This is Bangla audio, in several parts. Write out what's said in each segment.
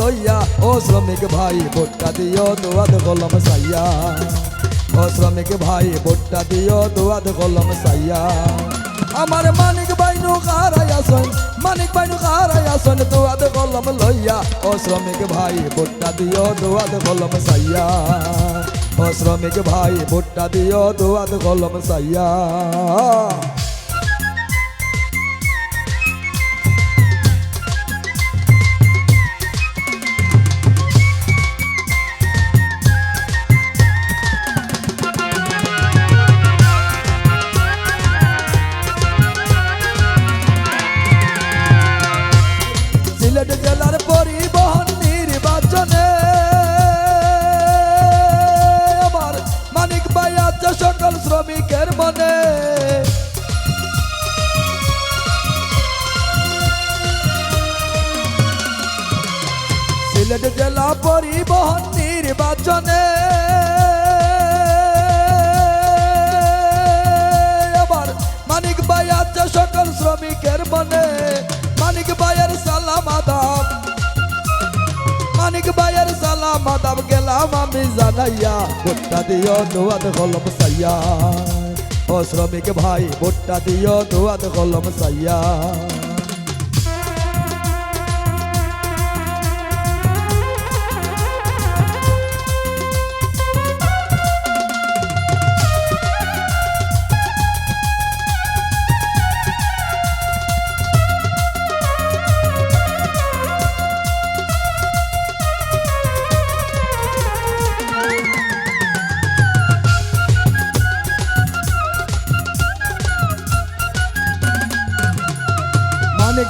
লইয়া, ও শ্রমিক ভাই, ভোটটা দিও, দোয়াদ কলম সাইয়া। ও শ্রমিক ভাই, ভোটটা দিও, দোয়াদ কলম সাইয়া। আমার মানিক বাইনু খারাইয়া সন মানিক বাইনু খারাইয়া সন দোয়াদ কলম লইয়া, ও শ্রমিক ভাই, ভোটটা দিও, দোয়াদ কলম সাইয়া। ও শ্রমিক ভাই, ভোটটা দিও, দোয়াদ কলম সাইয়া। জেলার পরিবহন নির্বাচনে। আমার মানিক ভাই আছে সকল শ্রমিকের মনে। সিলেট জেলা পরিবহন নির্বাচনে আমার মানিক ভাই আছে সকল শ্রমিকের মনে। মানিক ভাইয়ের সালাম আদাব। মানিক ভাইয়ের সালাম আদাব গেলাম আমি জানাইয়া, ভোটটা দিও দোয়াদ কলম সাইয়া। ও শ্রমিক ভাই, ভোটটা দিও দোয়াদ কলম সাইয়া।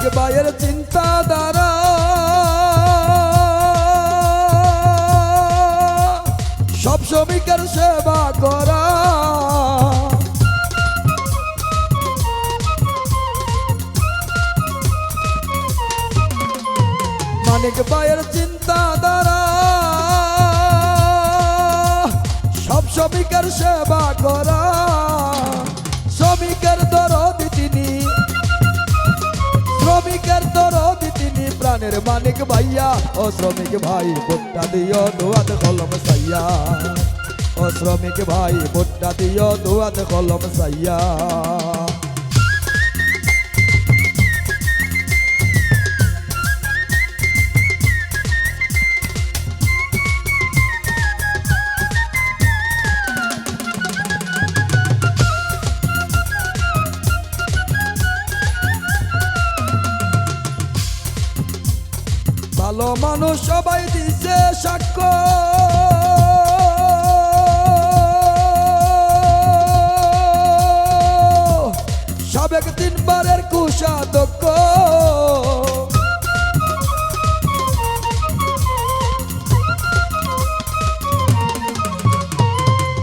মানিক ভাইয়ের চিন্তাধারা। সব শ্রমিকের সেবা করা। মানিক ভাইয়ের চিন্তাধারা। সব শ্রমিকের সেবা করা। শ্রমিকের দরদি ভাইয়া ও শ্রমিক ভাই, ভোটটা দিও, দোয়াত কলম সাইয়া। ও শ্রমিক ভাই, ভোটটা দিও, দোয়াত কলম সাইয়া। মানুষ সবাই দিছে সাক্ষ্য। সাবেক তিনবারের কুষাধ্যক্ষ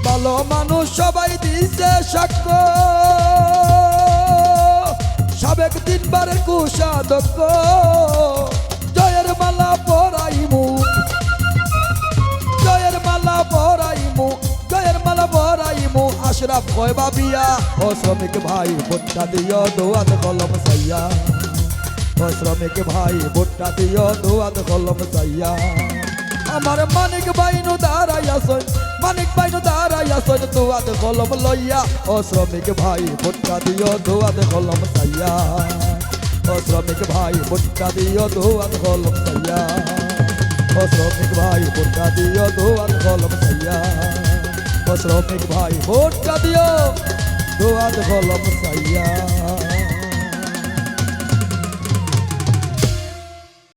ভালো মানুষ সবাই দিছে সাক্ষ্য। সাবেক তিনবারের কুষাধ্যক্ষ কয় বাবিয়া ও শ্রমিক ভাই, ভোটটা দিও, দোয়াত কলম সাইয়া ও শ্রমিক ভাই, ভোটটা দিও, দোয়াত কলম সাইয়া আমার মানিক বাইনু দাঁড়াইয়া সই মানিক বাইনু দাঁড়াইয়া সই দোয়াত কলম লইয়া। ও শ্রমিক ভাই, ভোটটা দিও, দোয়াত কলম সাইয়া ও শ্রমিক ভাই, ভোটটা দিও, দোয়াত কলম সাইয়া ও শ্রমিক ভাই, ভোটটা দিও, দোয়াত কলম সাইয়া শ্রমিক ভাই ভোটটা দিও। দোয়াত কলম সাইয়া